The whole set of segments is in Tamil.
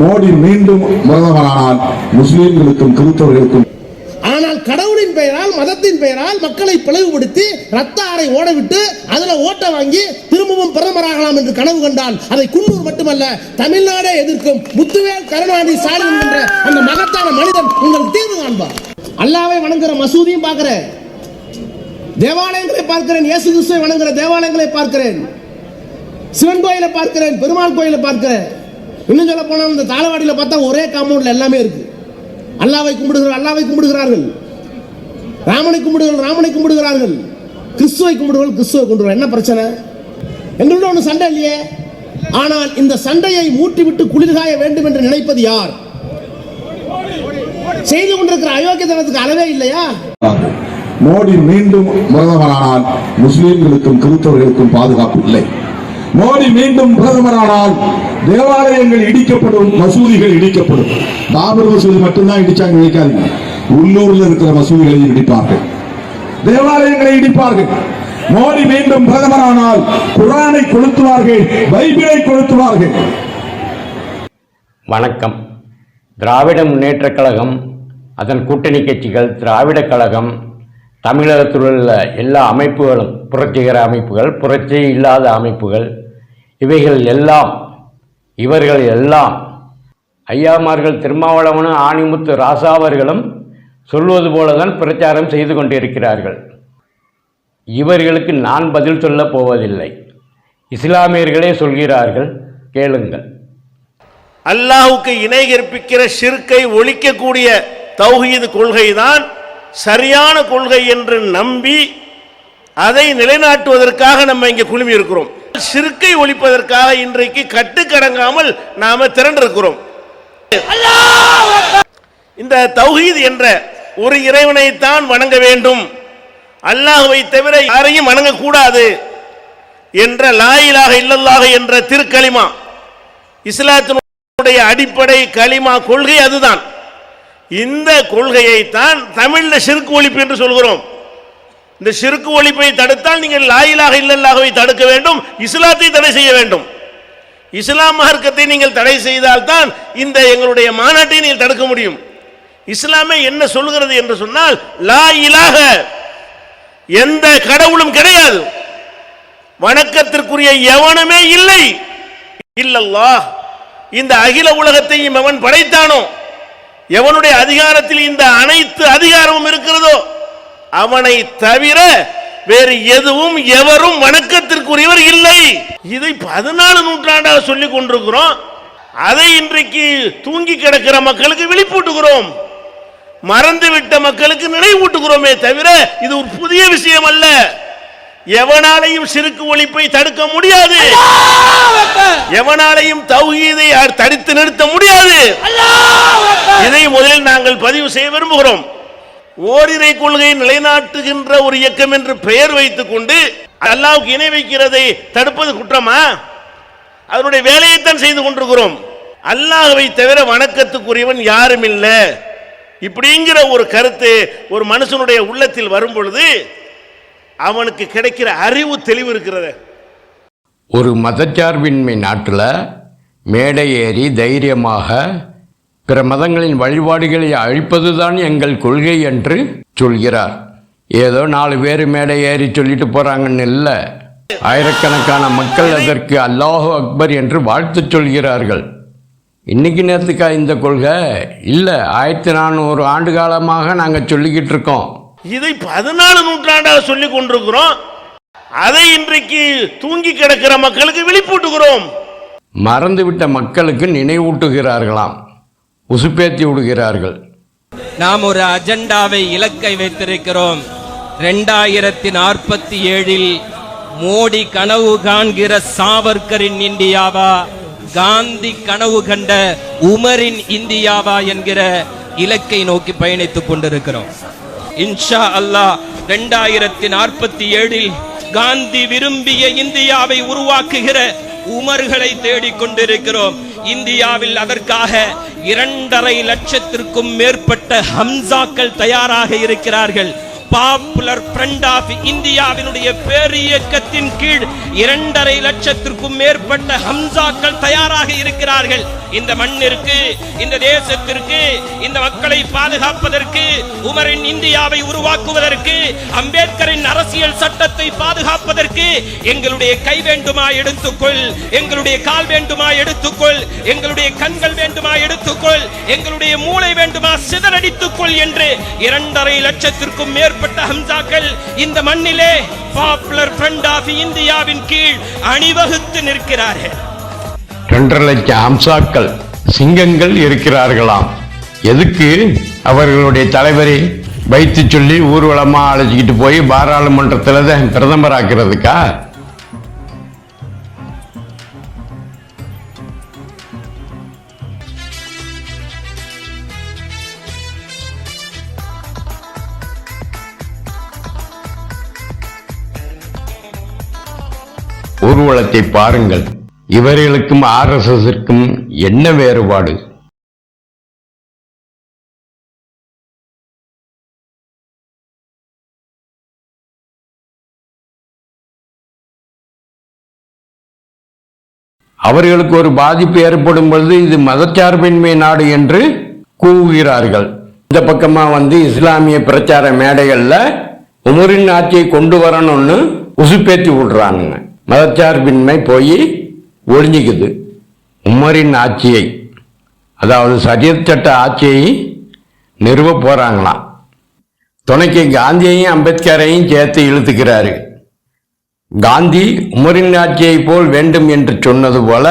மோடி மீண்டும் பிரதமரானால் முஸ்லிம்களுக்கும் கிறிஸ்தவர்களுக்கும் ஆனால் கடவுளின் பெயரால் மதத்தின் பெயரால் மக்களை பிளவுபடுத்தி ரத்த ஆறை ஓடவிட்டு அதில் ஓட்ட வாங்கி திரும்பவும் பிரதமராகலாம் என்று கனவு கண்டால் அதை குன்னூர் மட்டுமல்ல தமிழ்நாடே எதிர்க்கும் முத்துவேல் கருணாநிதி ஸ்டாலின் என்ற அந்த மகத்தான மனிதன் உங்கள் தீர்வு காண்பார். அல்லாவை வணங்குற மசூதியும் பார்க்கிறேன். தேவாலயங்களை பார்க்கிறேன் இயேசு கிறிஸ்துவை வணங்குற தேவாலயங்களை பார்க்கிறேன். சிவன் கோயிலை பார்க்கிறேன் பெருமாள் கோயிலை பார்க்கிறேன். இன்னும் சொல்ல போனால் இந்த தாளவாடியில் பார்த்தா ஒரே காம்பவுண்டில் எல்லாமே இருக்கு. அல்லாவை கும்பிடுகிறார் அல்லாவை கும்பிடுகிறார்கள். ராமனை கும்பிடுகள் ராமனை கும்பிடுகிறார்கள். கிறிஸ்துவை கும்பிடுவார்கள் கிறிஸ்துவை கும்பிடுவார்கள் என்ன பிரச்சனை? எங்களோட ஒன்றும் சண்டை இல்லையே. ஆனால் இந்த சண்டையை மூட்டிவிட்டு குளிர்காய வேண்டும் என்று நினைப்பது யார்? செய்து கொண்டிருக்கிற அயோக்கியத்தனத்துக்கு அளவே இல்லையா? மோடி மீண்டும் பிரதமரானால் முஸ்லீம்களுக்கும் கிறிஸ்தவர்களுக்கும் பாதுகாப்பு இல்லை. மோடி மீண்டும் பிரதமரானால் தேவாலயங்கள் இடிக்கப்படும் மசூதிகள் இடிக்கப்படும். பாபர் மசூதி மட்டும்தான் இடிச்சாங்க நினைக்காதீங்க உள்ளூர்ல இருக்கிற மசூதிகளையும் இடிப்பார்கள். தேவாலயங்களை இடிப்பார்கள். மோடி மீண்டும் பிரதமரானால் குரானை கொளுத்துவார்கள் பைபிளை கொளுத்துவார்கள். வணக்கம். திராவிட முன்னேற்றக் கழகம் அதன் கூட்டணி கட்சிகள் திராவிடக் கழகம் தமிழகத்தில் உள்ள எல்லா அமைப்புகளும் புரட்சிகர அமைப்புகள் புரட்சி இல்லாத அமைப்புகள் இவைகள் எல்லாம் இவர்கள் எல்லாம் ஐயாமார்கள் திருமாவளவனும் ஆணிமுத்து ராசாவர்களும் சொல்வது போலதான் பிரச்சாரம் செய்து கொண்டிருக்கிறார்கள். இவர்களுக்கு நான் பதில் சொல்லப் போவதில்லை. இஸ்லாமியர்களே சொல்கிறார்கள் கேளுங்கள். அல்லாஹுக்கு இணை கற்பிக்கிற ஷிர்கை ஒழிக்கக்கூடிய தௌஹீது கொள்கைதான் சரியான கொள்கை என்று நம்பி அதை நிலைநாட்டுவதற்காக நம்ம இங்கே குழுமி இருக்கிறோம் சிறுக்கை ஒழிப்பதற்காக இன்றைக்கு கட்டுக்கடங்காமல் நாம திரண்டிருக்கிறோம். இந்த தௌஹீத் என்ற ஒரு இறைவனைத்தான் வணங்க வேண்டும். அல்லாஹுவை தவிர யாரையும் வணங்கக்கூடாது என்ற லாயிலாக இல்லல்லாக என்ற திருக்கலிமா. இஸ்லாத்தினுடைய அடிப்படை களிமா கொள்கை அதுதான். இந்த கொள்கையை தான் தமிழ்ல சிறுக்கு ஒழிப்பு என்று சொல்கிறோம். இந்த சிறுக்கு ஒழிப்பை தடுத்தால் நீங்கள் லாயிலாக இல்லல்லாகவே தடுக்க வேண்டும் இஸ்லாத்தை தடை செய்ய வேண்டும். இஸ்லாம் மார்க்கத்தை நீங்கள் தடை செய்தால் தான் இந்த எங்களுடைய மாநாட்டை நீங்கள் தடுக்க முடியும். இஸ்லாமே என்ன சொல்கிறது என்று சொன்னால் லா இலாக எந்த கடவுளும் கிடையாது. வணக்கத்திற்குரிய எவனுமே இல்லை. இல்லல்லா இந்த அகில உலகத்தையும் அவன் படைத்தானோ? எவனுடைய அதிகாரத்தில் இந்த அனைத்து அதிகாரமும் இருக்கிறதோ? அவனை தவிர வேறு எதுவும் எவரும் வணக்கத்திற்குரியவர் இல்லை. இதை பதினாலு நூற்றாண்டாக சொல்லிக் கொண்டிருக்கிறோம். அதை இன்றைக்கு தூங்கி கிடக்கிற மக்களுக்கு விழிப்பூட்டுகிறோம் மறந்துவிட்ட மக்களுக்கு நினைவூட்டுகிறோமே தவிர இது ஒரு புதிய விஷயம் அல்ல. எவனாலையும் சிறுக்கு ஒழிப்பை தடுக்க முடியாது. எவனாலையும் தௌஹீதை தடுத்து நிறுத்த முடியாது. இதை முதலில் நாங்கள் பதிவு செய்ய விரும்புகிறோம். ஓரிரை கொள்கையை நிலைநாட்டுகின்ற ஒரு இயக்கம் என்று பெயர் வைத்துக் கொண்டு அல்லாவுக்கு இணை வைக்கிறதை தடுப்பது குற்றமா? அதனுடைய வேலையைத்தான் செய்து கொண்டிருக்கிறோம். அல்லாஹவை தவிர வணக்கத்துக்குரியவன் யாரும் இல்லை. இப்படிங்கிற ஒரு கருத்து ஒரு மனுஷனுடைய உள்ளத்தில் வரும் பொழுது அவனுக்கு கிடைக்கிற அறிவு தெளிவு இருக்கிறது. ஒரு மதச்சார்பின்மை நாட்டில் மேடை ஏறி தைரியமாக பிற மதங்களின் வழிபாடுகளை அழிப்பதுதான் எங்கள் கொள்கை என்று சொல்கிறார். ஏதோ நாலு பேர் மேடை ஏறி சொல்லிட்டு போறாங்கன்னு இல்லை. ஆயிரக்கணக்கான மக்கள் அதற்கு அல்லாஹு அக்பர் என்று வாழ்த்து சொல்கிறார்கள். இன்னைக்கு நேரத்துக்கா இந்த கொள்கை? இல்லை ஆயிரத்தி நானூறு ஆண்டு காலமாக நாங்கள் சொல்லிக்கிட்டு இருக்கோம். இதை பதினாலு நூற்றாண்டாக சொல்லிக் கொண்டிருக்கிறோம். அதை இன்றைக்கு தூங்கி கிடக்கிற மக்களுக்கு விழிப்பூட்டுகிறோம். மறந்துவிட்ட மக்களுக்கு நினைவூட்டுகிறார்களாம். உசுப்பேற்றி விடுகிறார்கள். நாம் ஒரு அஜெண்டாவை இலக்கை வைத்திருக்கிறோம். ரெண்டாயிரத்தி நாற்பத்தி ஏழில் மோடி கனவு காண்கிற சாவர்கரின் இந்தியாவா காந்தி கனவு கண்ட உமரின் இந்தியாவா என்கிற இலக்கை நோக்கி பயணித்துக் கொண்டிருக்கிறோம். இன்ஷா அல்லாஹ் ரெண்டாயிரத்தி நாற்பத்தி ஏழில் காந்தி விரும்பிய இந்தியாவை உருவாக்குகிற உமர்களை தேடிக் கொண்டிருக்கிறோம் இந்தியாவில் அதற்காக இரண்டரை லட்சத்திற்கும் மேற்பட்ட ஹம்சாக்கள் தயாராக இருக்கிறார்கள். பாப்புலர் ஃப்ரண்ட் ஆஃப் இந்தியாவினுடைய பேரியக்கத்தின் கீழ் இரண்டரை லட்சத்திற்கும் மேற்பட்ட ஹம்சாக்கள் தயாராக இருக்கிறார்கள். இந்த மண்ணிற்கு இந்த தேசத்திற்கு இந்த மக்களை பாதுகாப்பதற்கு உமரின் இந்தியாவை உருவாக்குவதற்கு அம்பேத்கரின் அரசியல் சட்டத்தை பாதுகாப்பதற்கு எங்களுடைய கை வேண்டுமா எடுத்துக்கொள் எங்களுடைய கால் வேண்டுமா எடுத்துக்கொள் எங்களுடைய கண்கள் வேண்டுமா எடுத்துக்கொள் எங்களுடைய மூளை வேண்டுமா சிதறடித்துக்கொள் என்று இரண்டரை லட்சத்திற்கும் மேற்பட்ட மேற்பட்ட ஹம்சாக்கள் இந்த மண்ணிலே பாப்புலர் ஃப்ரண்ட் ஆஃப் இந்தியாவின் கீழ் அணிவகுத்து நிற்கிறார்கள். ரெண்டரை லட்சம் ஹம்சாக்கள் சிங்கங்கள் இருக்கிறார்களாம். எதுக்கு அவர்களுடைய தலைவரை வைத்து சொல்லி ஊர்வலமாக அழைச்சிக்கிட்டு போய் பாராளுமன்றத்தில் தான் பிரதமராக்கிறதுக்கா? ஊர்வலத்தை பாருங்கள். இவர்களுக்கும் ஆர்எஸ்எஸ்க்கும் என்ன வேறுபாடு? அவர்களுக்கு ஒரு பாதிப்பு ஏற்படும் பொழுது இது மதச்சார்பின்மை நாடு என்று கூவுகிறார்கள் இந்த பக்கமா வந்து இஸ்லாமிய பிரச்சார மேடைகள்ல உமரின் ஆட்சியை கொண்டு வரணும்னு உசுப்பேத்தி விடுறாங்க. மதச்சார்பின்மை போய் ஒழிஞ்சிக்குது உமரின் ஆட்சியை அதாவது சரியத் சட்ட ஆட்சியை நிறுவ போகிறாங்களாம் துணைக்கு காந்தியையும் அம்பேத்கரையும் சேர்த்து இழுத்துக்கிறாரு. காந்தி உமரின் ஆட்சியை போல் வேண்டும் என்று சொன்னது போல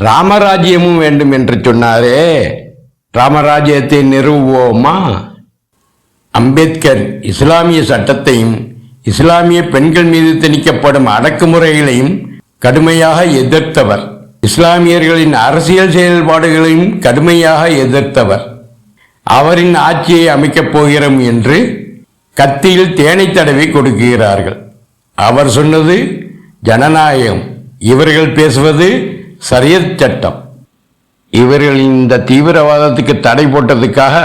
ராமராஜ்யமும் வேண்டும் என்று சொன்னாரே. ராமராஜ்யத்தை நிறுவுவோமா? அம்பேத்கர் இஸ்லாமிய சட்டத்தையும் இஸ்லாமிய பெண்கள் மீது திணிக்கப்படும் அடக்குமுறைகளையும் கடுமையாக எதிர்த்தவர். இஸ்லாமியர்களின் அரசியல் செயல்பாடுகளையும் கடுமையாக எதிர்த்தவர். அவரின் ஆட்சியை அமைக்கப் போகிறோம் என்று கத்தியில் தேனை தடவி கொடுக்கிறார்கள். அவர் சொன்னது ஜனநாயகம். இவர்கள் பேசுவது சரியத் சட்டம். இவர்கள் இந்த தீவிரவாதத்துக்கு தடை போட்டதுக்காக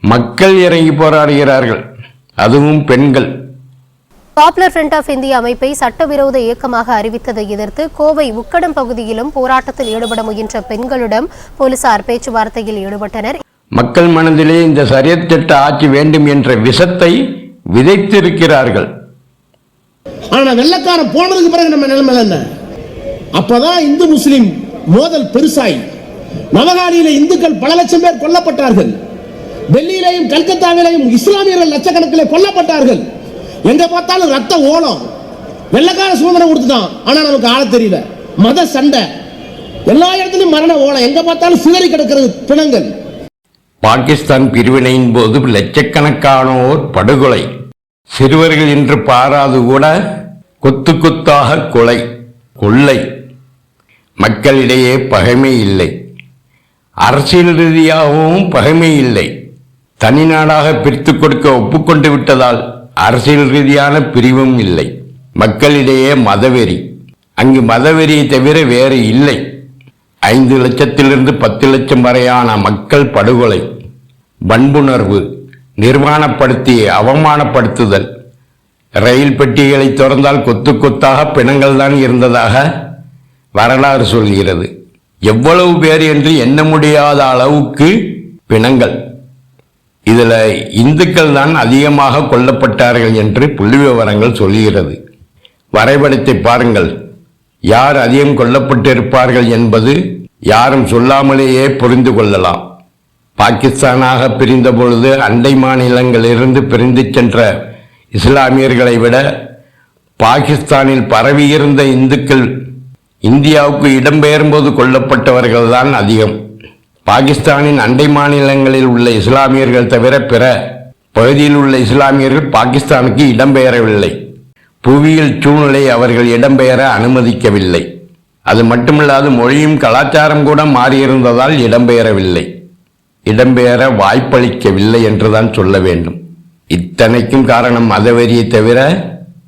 மக்கள் இறங்கி போராடுகிறார்கள். அதுவும் பெண்கள். பாப்புலர் ஃப்ரண்ட் ஆஃப் இந்தியா அமைப்பை சட்டவிரோத இயக்கமாக அறிவித்ததை எதிர்த்து கோவை உக்கடம் பகுதியிலும் போராட்டத்தில் ஈடுபட முயன்ற பெண்களிடம் போலீசார் பேச்சுவார்த்தையில் ஈடுபட்டனர். மக்கள் மனதிலே இந்த சரியத் சட்ட ஆட்சி வேண்டும் என்ற விஷத்தை விதைத்திருக்கிறார்கள். ஆனா வெள்ளக்காரன் போனதுக்கு பிறகு நம்ம நிலைமை என்ன? அப்பதான் இந்து முஸ்லிம் மோதல் பெருசாய். நவகாரியில இந்துக்கள் பல லட்சம் பேர் கொல்லப்பட்டார்கள். டெல்லியிலையும் கல்கத்தாவிலையும் இஸ்லாமியர்கள் லட்சக்கணக்கில் கொல்லப்பட்டார்கள். எங்க பார்த்தாலும் ரத்த ஓலம். வெள்ளக்கார சுதந்திரம் கொடுத்துட்டான். ஆனா நமக்கு ஆள தெரியல. மத சண்டை. எல்லா இடத்துலயும் மரண ஓலம். எங்க பார்த்தாலும் சிதறி கிடக்கிறது பிணங்கள். பாகிஸ்தான் பிரிவினையின் போது லட்சக்கணக்கானோர் படுகொலை. சிறுவர்கள் என்று பாராது கூட கொத்து கொத்தாக கொலை கொள்ளை. மக்களிடையே பகைமை இல்லை. அரசியல் ரீதியாகவும் பகைமை இல்லை. தனிநாடாக பிரித்து கொடுக்க ஒப்புக்கொண்டு விட்டதால் அரசியல் ரீதியான பிரிவும் இல்லை. மக்களிடையே மதவெறி. அங்கு மதவெறியை தவிர வேறு இல்லை. ஐந்து லட்சத்திலிருந்து பத்து லட்சம் வரையான மக்கள் படுகொலை வன்புணர்வு நிர்வாணப்படுத்தி அவமானப்படுத்துதல். ரயில் பெட்டிகளை திறந்தால் கொத்து கொத்தாக பிணங்கள் தான் இருந்ததாக வரலாறு சொல்கிறது. எவ்வளவு பேர் என்று எண்ண முடியாத அளவுக்கு பிணங்கள். இதில் இந்துக்கள் தான் அதிகமாக கொல்லப்பட்டார்கள் என்று புள்ளி விவரங்கள் சொல்கிறது வரைபடத்தை பாருங்கள். யார் அதிகம் கொல்லப்பட்டிருப்பார்கள் என்பது யாரும் சொல்லாமலேயே புரிந்து கொள்ளலாம். பாகிஸ்தானாக பிரிந்த பொழுது அண்டை மாநிலங்களிலிருந்து பிரிந்து சென்ற இஸ்லாமியர்களை விட பாகிஸ்தானில் பரவியிருந்த இந்துக்கள் இந்தியாவுக்கு இடம்பெயரும்போது கொல்லப்பட்டவர்கள்தான் அதிகம். பாகிஸ்தானின் அண்டை மாநிலங்களில் உள்ள இஸ்லாமியர்கள் தவிர பிற பகுதியில் உள்ள இஸ்லாமியர்கள் பாகிஸ்தானுக்கு இடம்பெயரவில்லை. புவியியல் சூழ்நிலை அவர்கள் இடம்பெயர அனுமதிக்கவில்லை. அது மட்டுமில்லாது மொழியும் கலாச்சாரம் கூட மாறியிருந்ததால் இடம்பெயரவில்லை. இடம்பெயர வாய்ப்பளிக்கவில்லை என்றுதான் சொல்ல வேண்டும். இத்தனைக்கும் காரணம் மதவெறியை தவிர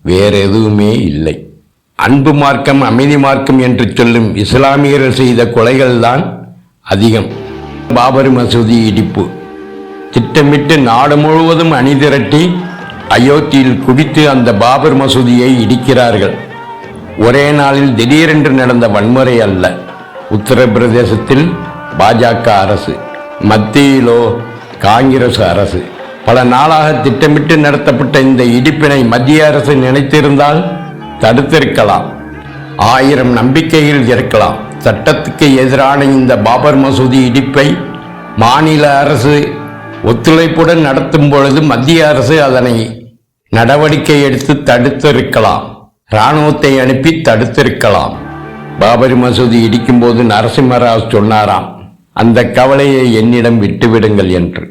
வேற எதுவுமே இல்லை. அன்பு மார்க்கம் அமைதி மார்க்கம் என்று சொல்லும் இஸ்லாமியர்கள் செய்த கொலைகள்தான் அதிகம். பாபர் மசூதி இடிப்பு. திட்டமிட்டு நாடு முழுவதும் அணிதிரட்டி அயோத்தியில் குடித்து அந்த பாபர் மசூதியை இடிக்கிறார்கள். ஒரே நாளில் திடீரென்று நடந்த வன்முறை அல்ல. உத்தரப்பிரதேசத்தில் பாஜக அரசு மத்தியிலோ காங்கிரஸ் அரசு. பல நாளாக திட்டமிட்டு நடத்தப்பட்ட இந்த இடிப்பினை மத்திய அரசு நினைத்திருந்தால் தடுத்திருக்கலாம். ஆயிரம் நம்பிக்கைகள் இருக்கலாம். சட்டத்துக்கு எதிரான இந்த பாபர் மசூதி இடிப்பை மாநில அரசு ஒத்துழைப்புடன் நடத்தும் பொழுது மத்திய அரசு அதனை நடவடிக்கை எடுத்து தடுத்திருக்கலாம். இராணுவத்தை அனுப்பி தடுத்திருக்கலாம். பாபரி மசூதி இடிக்கும்போது நரசிம்மராவ் சொன்னாராம் அந்த கவலையை என்னிடம் விட்டுவிடுங்கள் என்று.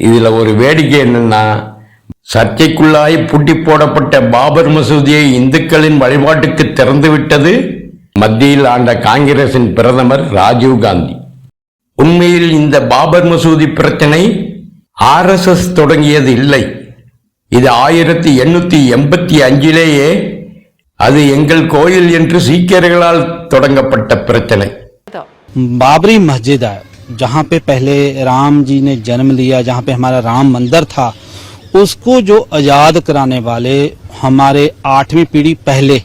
இதில் ஒரு வேடிக்கை என்னன்னா சர்ச்சைக்குள்ளாய் பூட்டி போடப்பட்ட பாபர் மசூதியை இந்துக்களின் வழிபாட்டுக்கு திறந்துவிட்டது மத்தியில் ஆண்ட காங்கிரசின் பிரதமர் ராஜீவ் காந்தி உண்மையில் இந்த பாபர் மசூதி பிரச்சனை ஆர்எஸ்எஸ் தொடங்கியது இல்லை இது ஆயிரத்தி எண்ணூத்தி எண்பத்தி அஞ்சிலேயே அது எங்கள் கோயில் என்று சீக்கியர்களால் தொடங்கப்பட்ட பிரச்சனை बाबरी मस्जिद है जहाँ पे पहले राम जी ने जन्म लिया जहाँ पे हमारा राम मंदिर था उसको जो आजाद कराने वाले हमारे आठवीं पीढ़ी पहले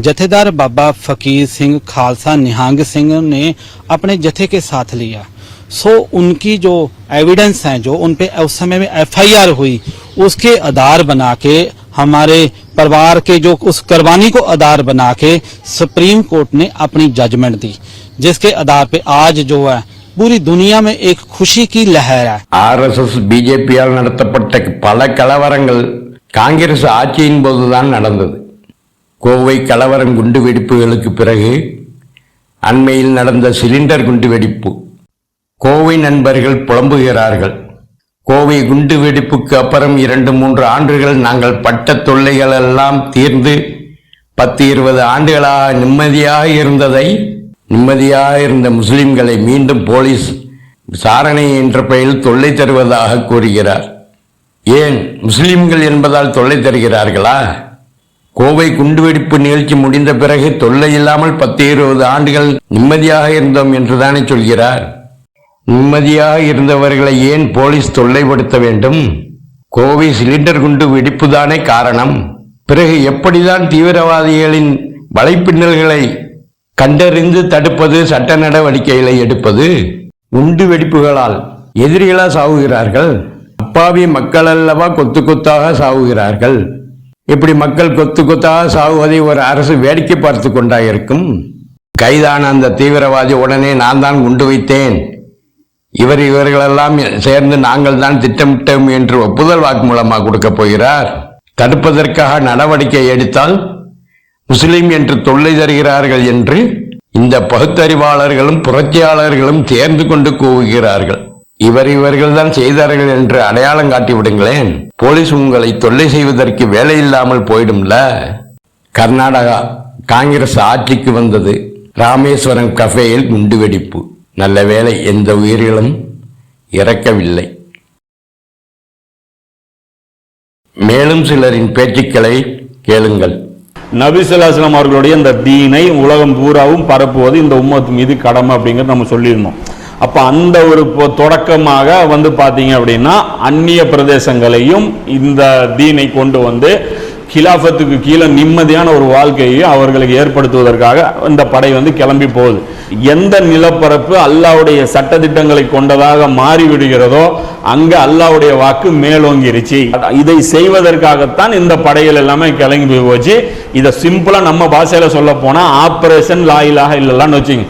जथेदार बाबा फकीर सिंह खालसा निहंग सिंह ने अपने जथे के साथ लिया सो उनकी जो एविडेंस हैं जो उन पे उस समय में एफआईआर हुई उसके आधार बना के हमारे परिवार के जो उस कुर्बानी को आधार बना के सुप्रीम कोर्ट ने अपनी जजमेंट दी जिसके आधार पे आज जो है पूरी दुनिया में एक खुशी की लहर है ஆர்எஸ்எஸ் பிஜேபியால் நடத்தப்பட்ட பல கலவரங்கள் காங்கிரஸ் ஆட்சியின் போதுதான் நடந்தது கோவை கலவரம் குண்டுவெடிப்புகளுக்கு பிறகு அண்மையில் நடந்த சிலிண்டர் குண்டுவெடிப்பு கோவை நண்பர்கள் புலம்புகிறார்கள். கோவை குண்டுவெடிப்புக்கு அப்புறம் இரண்டு மூன்று ஆண்டுகள் நாங்கள் பட்ட தொல்லைகள் எல்லாம் தீர்ந்து பத்து இருபது ஆண்டுகளாக நிம்மதியாக இருந்ததை நிம்மதியாக இருந்த முஸ்லிம்களை மீண்டும் போலீஸ் விசாரணை என்ற பெயரில் தொல்லை தருவதாக கூறுகிறார். ஏன்? முஸ்லிம்கள் என்பதால் தொல்லை தருகிறார்களா? கோவை குண்டுவெடிப்பு நிகழ்ச்சி முடிந்த பிறகு தொல்லை இல்லாமல் பத்து இருபது ஆண்டுகள் நிம்மதியாக இருந்தோம் என்றுதானே சொல்கிறார். நிம்மதியாக இருந்தவர்களை ஏன் போலீஸ் தொல்லைப்படுத்த வேண்டும்? கோவை சிலிண்டர் குண்டு வெடிப்புதானே காரணம். பிறகு எப்படிதான் தீவிரவாதிகளின் வலைப்பின்னல்களை கண்டறிந்து தடுப்பது சட்ட நடவடிக்கைகளை எடுப்பது? குண்டு வெடிப்புகளால் எதிரிகளா சாவுகிறார்கள். அப்பாவி மக்கள் அல்லவா கொத்து கொத்தாக சாவுகிறார்கள். இப்படி மக்கள் கொத்து கொத்தாக சாவுவதை ஒரு அரசு வேடிக்கை பார்த்து கொண்டாயிருக்கும். கைதான அந்த தீவிரவாதி உடனே நான் தான் குண்டு வைத்தேன். இவர் இவர்களெல்லாம் சேர்ந்து நாங்கள் தான் திட்டமிட்டோம் என்று ஒப்புதல் வாக்குமூலமாக கொடுக்கப் போகிறார். தடுப்பதற்காக நடவடிக்கை எடுத்தால் முஸ்லிம் என்று தொல்லை தருகிறார்கள் என்று இந்த பகுத்தறிவாளர்களும் புரட்சியாளர்களும் சேர்ந்து கொண்டு கூவுகிறார்கள். இவர் இவர்கள் தான் செய்தார்கள் என்று அடையாளம் காட்டி விடுங்களேன். போலீஸ் உங்களை தொல்லை செய்வதற்கு வேலை இல்லாமல் போயிடும்ல? கர்நாடகா காங்கிரஸ் ஆட்சிக்கு வந்தது ராமேஸ்வரம் கஃபேயில் குண்டுவெடிப்பு நல்ல வேலை எந்த உயிர்களும் இறக்கவில்லை. மேலும் சிலரின் பேச்சுக்களை கேளுங்கள். நபிசுல்லாஸ்லாம் அவர்களுடைய இந்த தீனை உலகம் பூராவும் பரப்புவது இந்த உம்மத் மீது கடமை அப்படிங்கிறது நம்ம சொல்லியிருந்தோம். அப்போ அந்த ஒரு தொடக்கமாக வந்து பார்த்தீங்க அப்படின்னா அந்நிய பிரதேசங்களையும் இந்த தீனை கொண்டு வந்து கிலாஃபத்துக்கு கீழே நிம்மதியான ஒரு வாழ்க்கையை அவர்களுக்கு ஏற்படுத்துவதற்காக இந்த படை வந்து கிளம்பி போகுது. எந்த நிலப்பரப்பு அல்லாவுடைய சட்டத்திட்டங்களை கொண்டதாக மாறிவிடுகிறதோ அங்கே அல்லாவுடைய வாக்கு மேலோங்கிருச்சு. இதை செய்வதற்காகத்தான் இந்த படைகள் எல்லாமே கிளம்பி போச்சு. இதை சிம்பிளாக நம்ம பாஷையில் சொல்ல போனால் ஆப்ரேஷன் லாயிலாக இல்லைலான்னு வச்சுங்க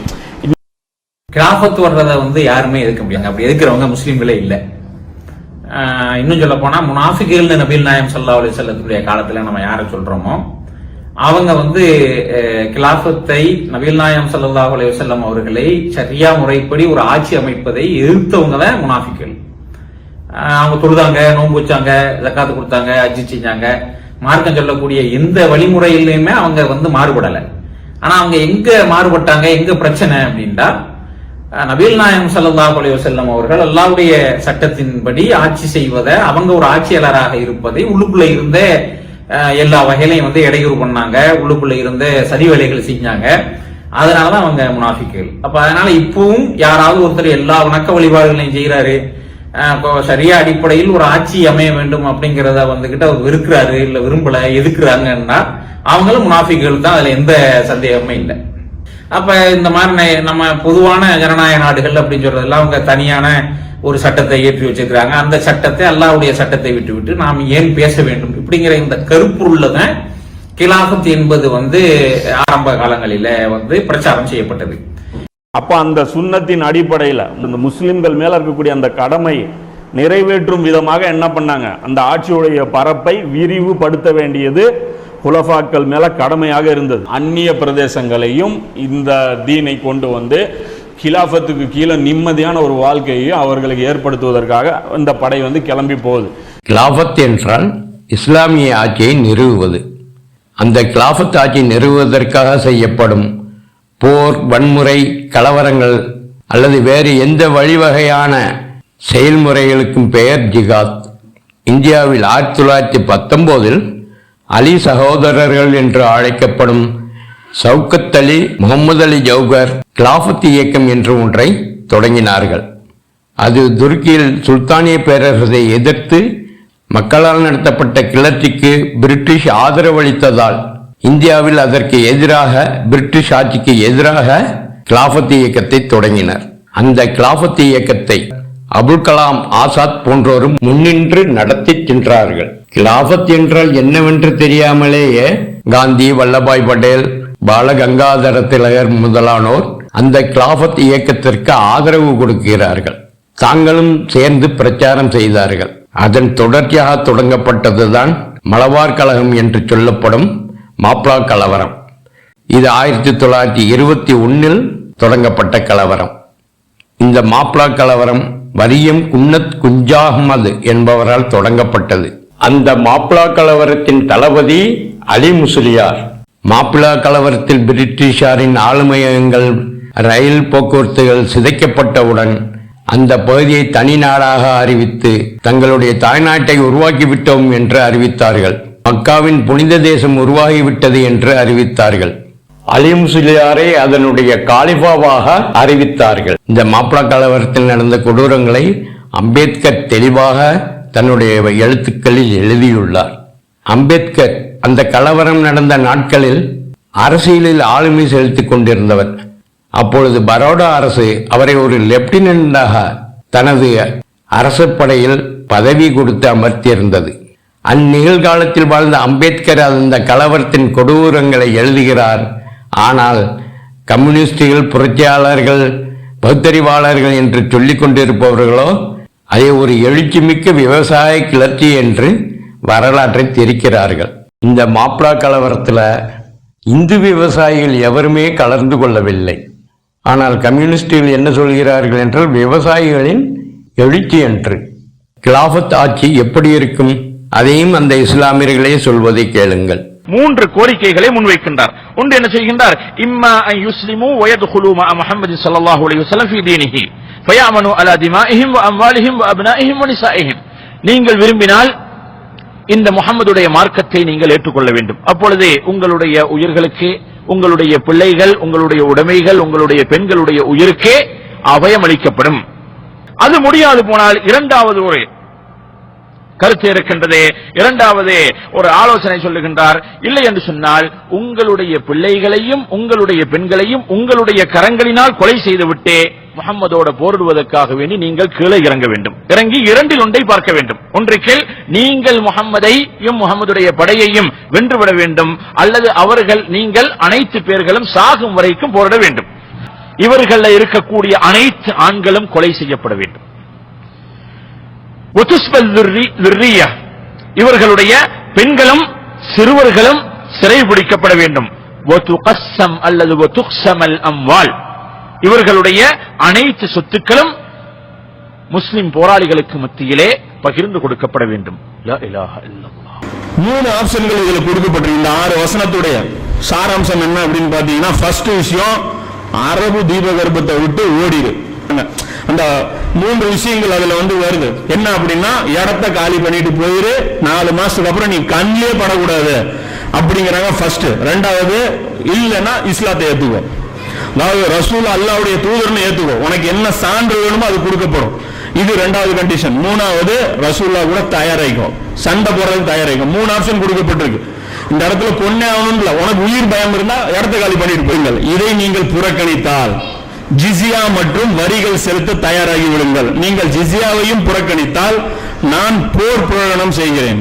கிராஃபத் வர்றதை வந்து யாருமே எதிர்க்க முடியாது அப்படி எதிர்க்கிறவங்க முஸ்லீம்களே இல்லை. இன்னும் சொல்ல போனா முனாஃபிகள் நபீல் நாயம் சல்லா அலி செல்லத்துடைய காலத்துல நம்ம யாரை சொல்றோமோ அவங்க வந்து அஹ், கிலாஃபத்தை நபீல் நாயம் சல்லா அலி வல்லம் அவர்களை சரியா முறைப்படி ஒரு ஆட்சி அமைப்பதை எதிர்த்தவங்க தான் முனாஃபிகள் அவங்க தொழுதாங்க நோன்பு வச்சாங்க ஜக்காத்து கொடுத்தாங்க அஜி செஞ்சாங்க. மார்க்கம் சொல்லக்கூடிய எந்த வழிமுறையிலையுமே அவங்க வந்து மாறுபடலை. ஆனா அவங்க எங்க மாறுபட்டாங்க எங்க பிரச்சனை அப்படின்னா நபீல் நாயம் சல்லா அலி வசல்லம் அவர்கள் அல்லாவுடைய சட்டத்தின்படி ஆட்சி செய்வதை அவங்க ஒரு ஆட்சியாளராக இருப்பதை உள்ளுக்குள்ள இருந்த எல்லா வகையிலையும் வந்து இடையூறு பண்ணாங்க. உள்ளுக்குள்ள இருந்த சதி வேலைகள் செஞ்சாங்க. அதனாலதான் அவங்க முனாஃபிக்குகள். அப்ப அதனால இப்பவும் யாராவது ஒருத்தர் எல்லா வணக்க வழிபாடுகளையும் செய்யறாரு இப்போ சரியா அடிப்படையில் ஒரு ஆட்சி அமைய வேண்டும் அப்படிங்கிறத வந்துகிட்டு அவர் வெறுக்கிறாரு இல்ல விரும்பல எதுக்குறாங்கன்னா அவங்களும் முனாஃபிக்குகள் தான் அதுல எந்த சந்தேகமே இல்லை. அப்போ இந்த மாதிரி நம்ம பொதுவான ஜனநாயக நாடுகள் அப்படின்னு சொல்றதெல்லாம் அவங்க தனியான ஒரு சட்டத்தை ஏற்றி வச்சிருக்கிறாங்க. அந்த சட்டத்தை அல்லாவுடைய சட்டத்தை விட்டு விட்டு நாம் ஏன் பேச வேண்டும்? இப்படிங்கிற இந்த கருப்புள்ள தான் கிலாஃபத் என்பது வந்து ஆரம்ப காலங்களில வந்து பிரச்சாரம் செய்யப்பட்டது. அப்ப அந்த சுண்ணத்தின் அடிப்படையில் இந்த முஸ்லிம்கள் மேல இருக்கக்கூடிய அந்த கடமை நிறைவேற்றும் விதமாக என்ன பண்ணாங்க? அந்த ஆட்சியுடைய பரப்பை விரிவுபடுத்த வேண்டியது குலஃபாக்கள் மேல கடமையாக இருந்தது. அந்நிய பிரதேசங்களையும் இந்த தீனை கொண்டு வந்து கிலாஃபத்துக்கு கீழே நிம்மதியான ஒரு வாழ்க்கையை அவர்களுக்கு ஏற்படுத்துவதற்காக இந்த படை வந்து கிளம்பி போகுது. கிலாஃபத் என்றால் இஸ்லாமிய ஆட்சியை நிறுவுவது. அந்த கிலாஃபத் ஆட்சி நிறுவுவதற்காக செய்யப்படும் போர் வன்முறை கலவரங்கள் அல்லது வேறு எந்த வழிவகையான செயல்முறைகளுக்கும் பெயர் ஜிகாத் இந்தியாவில் ஆயிரத்தி தொள்ளாயிரத்தி பத்தொன்பதில் அலி சகோதரர்கள் என்று அழைக்கப்படும் சவுக்கத் அலி முகமது அலி ஜவுகர் கிலாஃபத் இயக்கம் என்று ஒன்றை தொடங்கினார்கள். அது துருக்கியில் சுல்தானிய பேரரசை எதிர்த்து மக்களால் நடத்தப்பட்ட கிளர்ச்சிக்கு பிரிட்டிஷ் ஆதரவளித்ததால் இந்தியாவில் அதற்கு எதிராக பிரிட்டிஷ் ஆட்சிக்கு எதிராக கிலாஃபத் இயக்கத்தை தொடங்கினர். அந்த கிலாஃபத் இயக்கத்தை அபுல் கலாம் ஆசாத் போன்றோரும் முன்னின்று நடத்தி சென்றார்கள். கிலாஃபத் என்றால் என்னவென்று தெரியாமலேயே காந்தி வல்லபாய் பட்டேல் பாலகங்காதர திலகர் முதலானோர் அந்த கிலாபத் இயக்கத்திற்கு ஆதரவு கொடுக்கிறார்கள். தாங்களும் சேர்ந்து பிரச்சாரம் செய்தார்கள். அதன் தொடர்ச்சியாக தொடங்கப்பட்டதுதான் மலபார் கழகம் என்று சொல்லப்படும் மாப்ளா கலவரம். இது ஆயிரத்தி தொள்ளாயிரத்தி இருபத்தி ஒன்னில் தொடங்கப்பட்ட கலவரம். இந்த மாப்ளா கலவரம் வரியம் குன்னத் குஞ்சா அஹ்மது என்பவரால் தொடங்கப்பட்டது. அந்த மாப்ளா கலவரத்தின் தளபதி அலி முஸ்லியார் மாப்பிளா கலவரத்தில் பிரிட்டிஷாரின் ஆளுமையகங்கள் ரயில் போக்குவரத்துகள் சிதைக்கப்பட்டவுடன் அந்த பகுதியை தனி நாடாக அறிவித்து தங்களுடைய தாய்நாட்டை உருவாக்கிவிட்டோம் என்று அறிவித்தார்கள். மக்காவின் புனித தேசம் உருவாகிவிட்டது என்று அறிவித்தார்கள். அலி அதனுடைய காலிஃபாவாக அறிவித்தார்கள். இந்த மாப்பிளா கலவரத்தில் நடந்த கொடூரங்களை அம்பேத்கர் தெளிவாக தன்னுடைய எழுத்துக்களில் எழுதியுள்ளார். அம்பேத்கர் அந்த கலவரம் நடந்த நாட்களில் அரசியலில் ஆளுமை செலுத்திக் கொண்டிருந்தவர். அப்பொழுது பரோடா அரசு அவரை ஒரு லெப்டினண்டாக தனது அரசு படையில் பதவி கொடுத்து அமர்த்தியிருந்தது. அந்நிகழ்காலத்தில் வாழ்ந்த அம்பேத்கர் அந்த கலவரத்தின் கொடூரங்களை எழுதுகிறார். ஆனால் கம்யூனிஸ்டுகள் புரட்சியாளர்கள் பகுத்தறிவாளர்கள் என்று சொல்லிக் கொண்டிருப்பவர்களோ அதை ஒரு எழுச்சிமிக்க விவசாய கிளர்ச்சி என்று வரலாற்றை தெரிக்கிறார்கள். இந்த மாப்பிளா கலவரத்தில் இந்து விவசாயிகள் எவருமே கலந்து கொள்ளவில்லை. ஆனால் கம்யூனிஸ்டுகள் என்ன சொல்கிறார்கள் என்றால் விவசாயிகளின் எழுச்சி என்று. கிலாபத் ஆட்சி எப்படி இருக்கும்? அதையும் அந்த இஸ்லாமியர்களே சொல்வதை கேளுங்கள். மூன்று கோரிக்கைகளை முன்வைக்கின்றார். ஒன்று என்ன செய்கின்றார் இம்மா அன் யுஸ்லிமு வயது குலுமா முஹம்மது ஸல்லல்லாஹு அலைஹி வஸல்லம் ஃபீ தீனிஹி ஃபயாமனு அலா திமாஇஹிம் அம்வாலிஹிம் அப்னாஹிம் அப்னாஇஹிம் நீங்கள் விரும்பினால் இந்த முகமதுடைய மார்க்கத்தை நீங்கள் ஏற்றுக்கொள்ள வேண்டும் அப்பொழுது உங்களுடைய உயிர்களுக்கு உங்களுடைய பிள்ளைகள் உங்களுடைய உடைமைகள் உங்களுடைய பெண்களுடைய உயிருக்கே அபயம் அளிக்கப்படும் அது முடியாது போனால் இரண்டாவது ஒரு கருத்து இருக்கின்றது. இரண்டாவது ஒரு ஆலோசனை சொல்லுகின்றார் இல்லை என்று சொன்னால் உங்களுடைய பிள்ளைகளையும் உங்களுடைய பெண்களையும் உங்களுடைய கரங்களினால் கொலை செய்துவிட்டு முகம்மதோட போரிடுவதற்காக வேண்டி நீங்கள் கீழே இறங்க வேண்டும். இறங்கி இரண்டில் ஒன்றை பார்க்க வேண்டும். ஒன்றைக்கில் நீங்கள் முகம்மதையும் முகமதுடைய படையையும் வென்றுவிட வேண்டும். அல்லது அவர்கள் நீங்கள் அனைத்து பேர்களும் சாகும் வரைக்கும் போரிட வேண்டும். இவர்களில் இருக்கக்கூடிய அனைத்து ஆண்களும் கொலை செய்யப்பட வேண்டும். இவர்களுடைய பெண்களும் சிறுவர்களும் சிறை பிடிக்கப்பட வேண்டும். அல்லது அம்வால். இவர்களுடைய அனைத்து சொத்துக்களும் முஸ்லிம் போராளிகளுக்கு மத்தியிலே பகிர்ந்து கொடுக்கப்பட வேண்டும். மூணு ஆப்ஷன்கள் இதுல கொடுக்கப்பட்டிருக்கு. இந்த ஆறு வசனத்துடைய சாராம்சம் என்ன அப்படின்னு பாத்தீங்கன்னா அரபு தீபகற்பத்தை விட்டு ஓடிடு அந்த மூன்று விஷயங்கள் அதுல வந்து வருது. என்ன அப்படின்னா இடத்த காலி பண்ணிட்டு போயிரு நாலு மாசத்துக்கு அப்புறம் நீ கண்ணிலே படக்கூடாது அப்படிங்கிறாங்க ஃபர்ஸ்ட் ரெண்டாவது இல்லைன்னா இஸ்லாத்தை ஏத்துக்கோ. அதாவது ரசூல் அல்லாவுடைய தூதர்னு ஏத்துக்கோ. உனக்கு என்ன சான்று வேணுமோ அது கொடுக்கப்படும். இது ரெண்டாவது கண்டிஷன் மூணாவது ரசூல்லா கூட தயாராகும் சண்டை போடுறதுக்கு தயாராகும் மூணு ஆப்ஷன் கொடுக்கப்பட்டிருக்கு. இந்த இடத்துல கொன்னே ஆகணும் உனக்கு உயிர் பயம் இருந்தா இடத்த காலி பண்ணிட்டு போயிருங்கள் இதை நீங்கள் புறக்கணித்தால் ஜிசியா மற்றும் வரிகள் செலுத்த தயாராகி விடுங்கள். நீங்கள் ஜிசியாவையும் புறக்கணித்தால் நான் போர் புரகணம் செய்கிறேன்.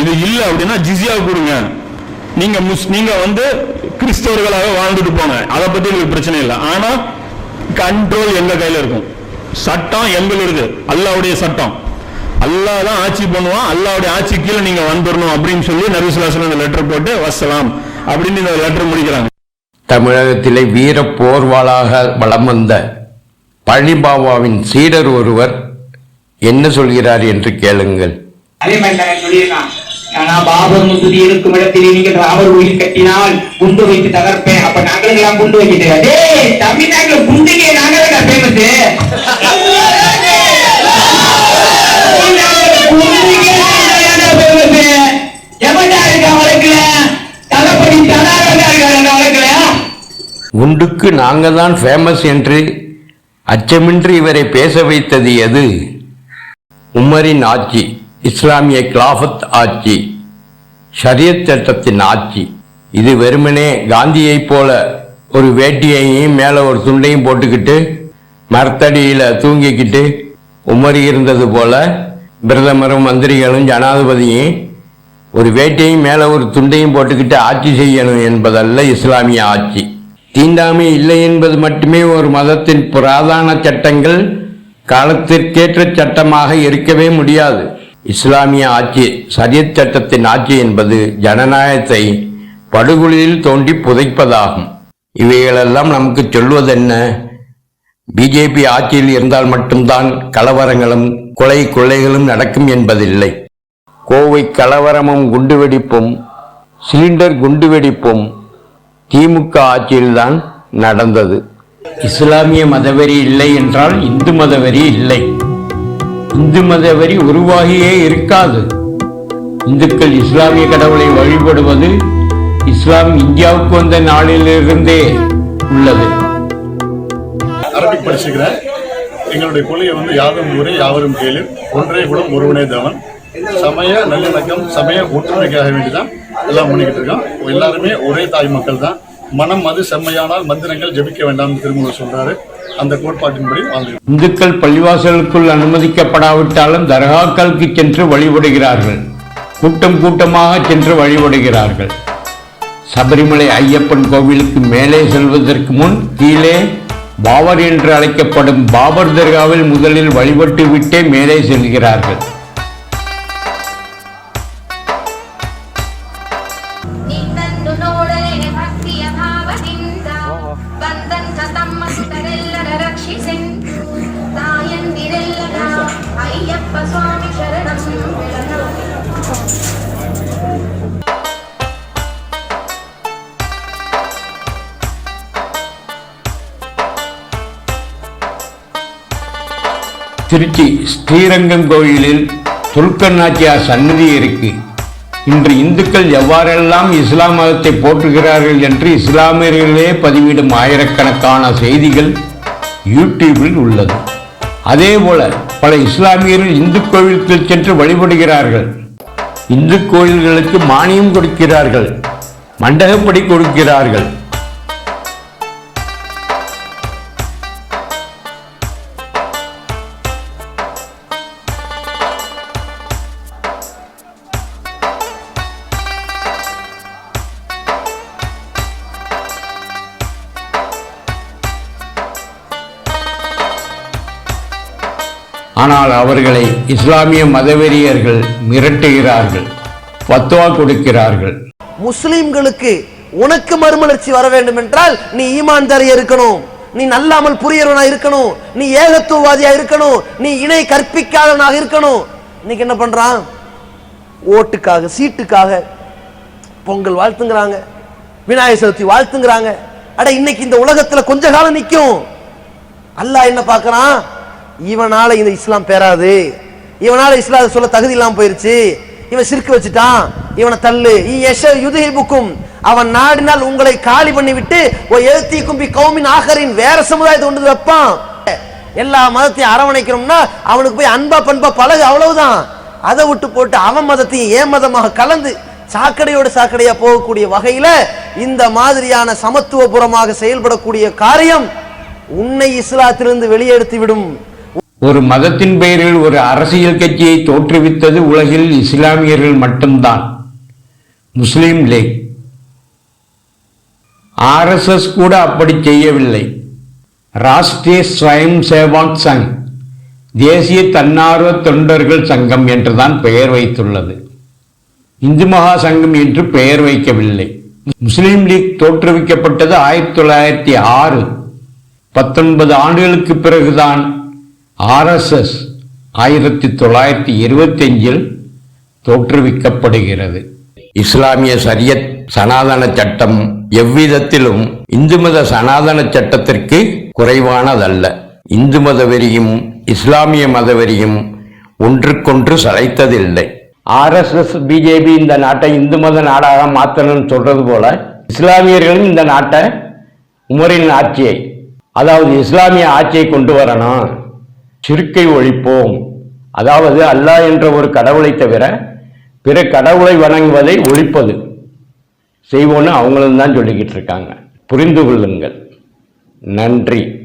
இது இல்ல அப்படின்னா ஜிசியா கொடுங்க. நீங்க முஸ் நீங்க வந்து கிறிஸ்தவர்களாக வாழ்ந்துட்டு போங்க. அதை பத்தி எனக்கு பிரச்சனை இல்லை. ஆனா கண்ட்ரோல் எங்க கையில இருக்கும்? சட்டம் எங்களுது அல்லாவுடைய சட்டம். அல்லா தான் ஆட்சி பண்ணுவான். அல்லாவுடைய ஆட்சி கீழே நீங்க வந்துடணும் அப்படின்னு சொல்லி நபிசுல்லாசன் இந்த லெட்டர் போட்டு வசலாம் அப்படின்னு இந்த லெட்டர் முடிக்கிறாங்க. தமிழகத்திலே வீர போர்வாளாக வலம் வந்த பழனிபாபாவின் சீடர் ஒருவர் என்ன சொல்கிறார் என்று கேளுங்கள். நான் இருக்கும் இடத்தில் நீங்கள் கோயில் கட்டினால் குண்டு வைத்து தகர்ப்பேன். அப்ப நாங்களும் குண்டு வைக்கிட்டு நாங்களும் குண்டுக்கு நாங்கள் தான் ஃபேமஸ் என்று அச்சமின்றி இவரை பேச வைத்தது எது? உமரின் ஆட்சி இஸ்லாமிய கிலாஃபத் ஆட்சி ஷரியத் சட்டத்தின் ஆட்சி. இது வெறுமனே காந்தியைப் போல ஒரு வேட்டியையும் மேலே ஒரு துண்டையும் போட்டுக்கிட்டு மரத்தடியில் தூங்கிக்கிட்டு உமரி இருந்தது போல பிரதமரும் மந்திரிகளும் ஜனாதிபதியும் ஒரு வேட்டையும் மேலே ஒரு துண்டையும் போட்டுக்கிட்டு ஆட்சி செய்யணும் என்பதல்ல இஸ்லாமிய ஆட்சி. தீண்டாமை இல்லை என்பது மட்டுமே ஒரு மதத்தின் புராதான சட்டங்கள் காலத்திற்கேற்ற சட்டமாக இருக்கவே முடியாது. இஸ்லாமிய ஆட்சி சரியத் சட்டத்தின் ஆட்சி என்பது ஜனநாயகத்தை படுகொலியில் தோண்டி புதைப்பதாகும். இவைகளெல்லாம் நமக்கு சொல்வதென்ன? பிஜேபி ஆட்சியில் இருந்தால் மட்டும்தான் கலவரங்களும் கொலை கொள்ளைகளும் நடக்கும் என்பதில்லை. கோவை கலவரமும் குண்டுவெடிப்பும் சிலிண்டர் குண்டுவெடிப்பும் திமுக ஆட்சியில்தான் நடந்தது. இஸ்லாமிய மதவெறி இல்லை என்றால் இந்து மதவெறி இல்லை. இந்து மதவெறி உருவாகியே இருக்காது. இந்துக்கள் இஸ்லாமிய கடவுளை வழிபடுவது இஸ்லாம் இந்தியாவுக்கு வந்த நாளிலிருந்தே உள்ளது. எங்களுடைய கொள்கையை வந்து யாரும் ஊரே யாவரும் கேளு ஒன்றே குலம் ஒருவனே தவன். சமய நல்லிணக்கம் சமய ஒற்றுமைக்காக வேண்டிதான் எல்லாம் பண்ணிக்கிட்டு இருக்கோம். எல்லாருமே ஒரே தாய் மக்கள் தான் மனம் அது செம்மையானால் மந்திரங்கள் ஜெபிக்க வேண்டாம்னு திருமூலர் சொல்றாரு. அந்த கோட்பாட்டின்படி வாழ்ந்து இந்துக்கள் பள்ளிவாசலுக்குள் அனுமதிக்கப்படாவிட்டாலும் தர்காக்களுக்கு சென்று வழிபடுகிறார்கள். கூட்டம் கூட்டமாக சென்று வழிபடுகிறார்கள். சபரிமலை ஐயப்பன் கோவிலுக்கு மேலே செல்வதற்கு முன் கீழே பாபர் என்று அழைக்கப்படும் பாபர் தர்காவில் முதலில் வழிபட்டு விட்டே மேலே செல்கிறார்கள். திருச்சி ஸ்ரீரங்கம் கோயிலில் துல்கர்நாச்சியார் சன்னதி இருக்கு. இன்று இந்துக்கள் எவ்வாறெல்லாம் இஸ்லாம் மதத்தை போற்றுகிறார்கள் என்று இஸ்லாமியர்களே பதிவிடும் ஆயிரக்கணக்கான செய்திகள் யூடியூபில் உள்ளது. அதேபோல போல பல இஸ்லாமியர்கள் இந்து கோவிலுக்கு சென்று வழிபடுகிறார்கள். இந்து கோயில்களுக்கு மானியம் கொடுக்கிறார்கள். மண்டகப்படி கொடுக்கிறார்கள். ஆனால் அவர்களை இஸ்லாமிய மதவெறியர்கள் மிரட்டுகிறார்கள் பத்துவா கொடுக்கிறார்கள். முஸ்லிம்களுக்கு உனக்கு மறுமலர்ச்சி வர வேண்டும் என்றால் நீ ஈமான்தாரியா இருக்கணும் நீ நல்லாமல் புரியறவனா இருக்கணும் நீ ஏகத்துவவாதியா இருக்கணும் நீ இணை கற்பிக்காதவனாக இருக்கணும். இன்னைக்கு என்ன பண்றான்? ஓட்டுக்காக சீட்டுக்காக பொங்கல் வாழ்த்துங்கிறாங்க விநாயகர் சதுர்த்தி வாழ்த்துங்கிறாங்க. அட இன்னைக்கு இந்த உலகத்துல கொஞ்ச காலம் நிக்கும். அல்லாஹ் என்ன பார்க்கறான்? இவனால இந்த இஸ்லாம் பெறாது இவனால இஸ்லாம் சொல்ல தகுதி இல்லாம போயிருச்சு. இவன் சிரிக்க வச்சுட்டான். இவனை தள்ளு. யுதுஹிபுக்கும். அவன் நாடினால் உங்களை காலி பண்ணி விட்டு ஓ எழுத்தி கும்பி கௌமின் ஆகரின். வேற சமுதாயத்தை கொண்டு வைப்பான். எல்லா மதத்தையும் அரவணைக்கணும்னா அவனுக்கு போய் அன்பா பண்பா பழகு அவ்வளவுதான். அதை விட்டு போட்டு அவன் மதத்தையும் ஏன் மதமாக கலந்து சாக்கடையோடு சாக்கடையா போகக்கூடிய வகையில இந்த மாதிரியான சமத்துவபுரமாக செயல்படக்கூடிய காரியம் உன்னை இஸ்லாத்திலிருந்து வெளியெடுத்து விடும் ஒரு மதத்தின் பெயரில் ஒரு அரசியல் கட்சியை தோற்றுவித்தது உலகில் இஸ்லாமியர்கள் மட்டும்தான். முஸ்லீம் லீக். ஆர்எஸ்எஸ் கூட அப்படி செய்யவில்லை. ராஷ்டிரிய ஸ்வயம் சேவாக் சங் தேசிய தன்னார்வ தொண்டர்கள் சங்கம் என்றுதான் பெயர் வைத்துள்ளது. இந்து மகா சங்கம் என்று பெயர் வைக்கவில்லை. முஸ்லீம் லீக் தோற்றுவிக்கப்பட்டது ஆயிரத்தி தொள்ளாயிரத்தி ஆறு. பத்தொன்பது ஆண்டுகளுக்கு பிறகுதான் ஆர்எஸ்எஸ் ஆயிரத்தி தொள்ளாயிரத்தி இருபத்தஞ்சில் தோற்றுவிக்கப்படுகிறது. இஸ்லாமிய சரியத் சனாதன சட்டம் எவ்விதத்திலும் இந்து மத சனாதன சட்டத்திற்கு குறைவானதல்ல. இந்து மத வெறியும் இஸ்லாமிய மத வெறியும் ஒன்றுக்கொன்று சளைத்ததில்லை. ஆர்எஸ்எஸ் பிஜேபி இந்த நாட்டை இந்து மத நாடாக மாற்றணும்னு சொல்றது போல இஸ்லாமியர்களும் இந்த நாட்டை உமரின் ஆட்சியை அதாவது இஸ்லாமிய ஆட்சியை கொண்டு வரணும். சிறுக்கை ஒழிப்போம். அதாவது அல்லாஹ் என்ற ஒரு கடவுளை தவிர பிற கடவுளை வணங்குவதை ஒழிப்பது. செய்வோன்னு அவங்களும் தான் சொல்லிக்கிட்டு இருக்காங்க. புரிந்து கொள்ளுங்கள். நன்றி.